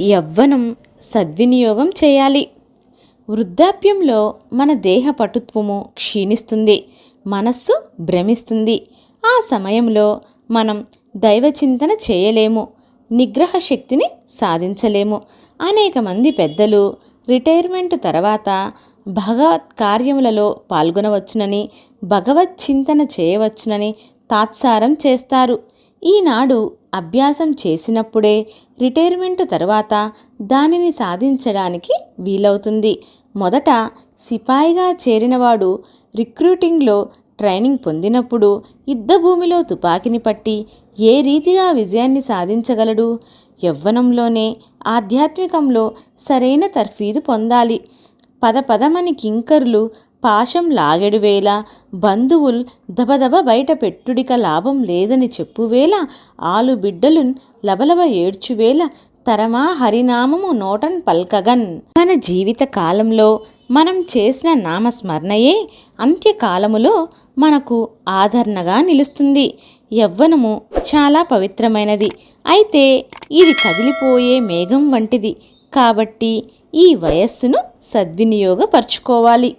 యవ్వనం సద్వినియోగం చేయాలి. వృద్ధాప్యంలో మన దేహ పటుత్వము క్షీణిస్తుంది మనస్సు భ్రమిస్తుంది. ఆ సమయంలో మనం దైవచింతన చేయలేము నిగ్రహ శక్తిని సాధించలేము. అనేక మంది పెద్దలు రిటైర్మెంట్ తర్వాత భగవత్ కార్యములలో పాల్గొనవచ్చునని భగవత్ చింతన చేయవచ్చునని తాత్సారం చేస్తారు. ఈనాడు అభ్యాసం చేసినప్పుడే రిటైర్మెంట్ తర్వాత దానిని సాధించడానికి వీలవుతుంది. మొదట సిపాయిగా చేరినవాడు రిక్రూటింగ్లో ట్రైనింగ్ పొందినప్పుడు యుద్ధభూమిలో తుపాకిని పట్టి ఏ రీతిగా విజయాన్ని సాధించగలడు? యవ్వనంలోనే ఆధ్యాత్మికంలో సరైన తర్ఫీదు పొందాలి. పద పదమని కింకరులు పాశం లాగెడువేళ బంధువుల్ దబదబ బయట పెట్టుడిక లాభం లేదని చెప్పువేళ ఆలు బిడ్డలున్ లబలబ ఏడ్చువేళ తరమా హరినామము నోటన్ పల్కగన్. మన జీవిత కాలంలో మనం చేసిన నామస్మరణయే అంత్యకాలములో మనకు ఆదరణగా నిలుస్తుంది. యవ్వనము చాలా పవిత్రమైనది. అయితే ఇది కదిలిపోయే మేఘం వంటిది. కాబట్టి ఈ వయస్సును సద్వినియోగపరుచుకోవాలి.